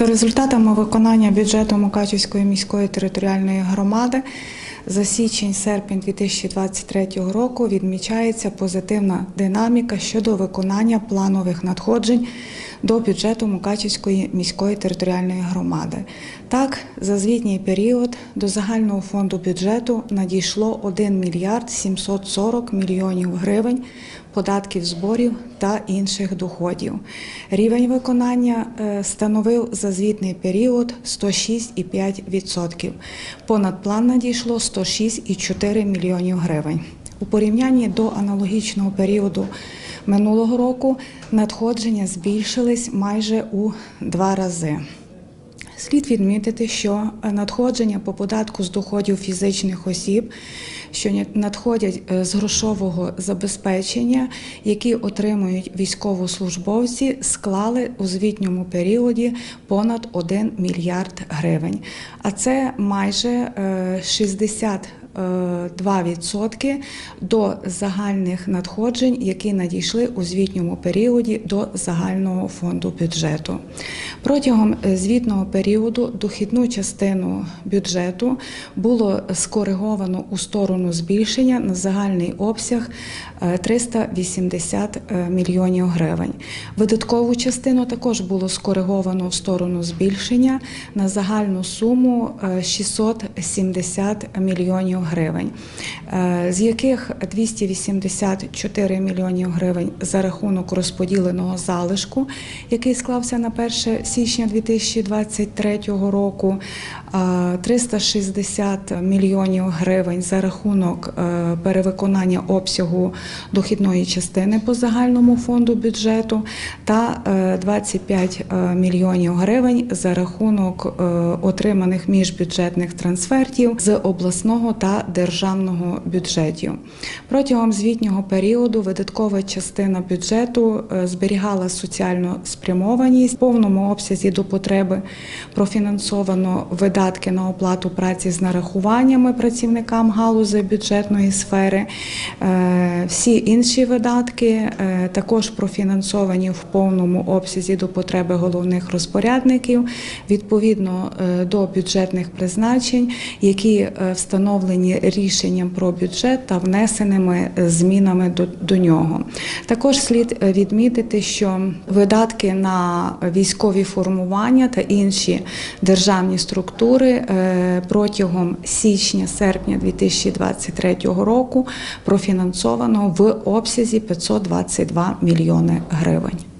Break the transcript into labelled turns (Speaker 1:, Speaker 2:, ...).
Speaker 1: За результатами виконання бюджету Мукачівської міської територіальної громади за січень-серпень 2023 року відмічається позитивна динаміка щодо виконання планових надходжень до бюджету Мукачівської міської територіальної громади. Так, за звітній період до загального фонду бюджету надійшло 1 мільярд 740 мільйонів гривень податків зборів та інших доходів. Рівень виконання е, становив за звітний період 106,5%. Понад план надійшло 106,4 мільйонів гривень. У порівнянні до аналогічного періоду минулого року надходження збільшились майже у два рази. Слід відмітити, що надходження по податку з доходів фізичних осіб, що надходять е, з грошового забезпечення, які отримують військовослужбовці, склали у звітньому періоді понад 1 мільярд гривень. А це майже е, 60 2% до загальних надходжень, які надійшли у звітньому періоді до загального фонду бюджету. Протягом е, звітного періоду дохідну частину бюджету було скориговано у сторону збільшення на загальний обсяг е, 380 е, мільйонів гривень. Видаткову частину також було скориговано в сторону збільшення на загальну суму е, 670 мільйонів гривень, е, з яких 284 мільйонів гривень за рахунок розподіленого залишку, який склався на 1 січня 2023 року, е, 360 мільйонів гривень за рахунок е, перевиконання обсягу дохідної частини по загальному фонду бюджету та е, 25 е, мільйонів гривень за рахунок е, отриманих міжбюджетних трансфертів з обласного та державного бюджетів. Протягом звітнього періоду видаткова частина бюджету е, зберігала соціальну спрямованість в повному обсязі до потреби профінансовано видатки на оплату праці з нарахуваннями працівникам галузі бюджетної сфери. Е, Всі інші видатки е, також профінансовані в повному обсязі до потреби головних розпорядників відповідно до бюджетних призначень, які е, встановлені рішенням про бюджет та внесеними е, змінами до, до нього. Також слід е, відмітити, що видатки на військові формування та інші державні структури е, протягом січня-серпня 2023 року профінансовано в обсязі 522 мільйони гривень.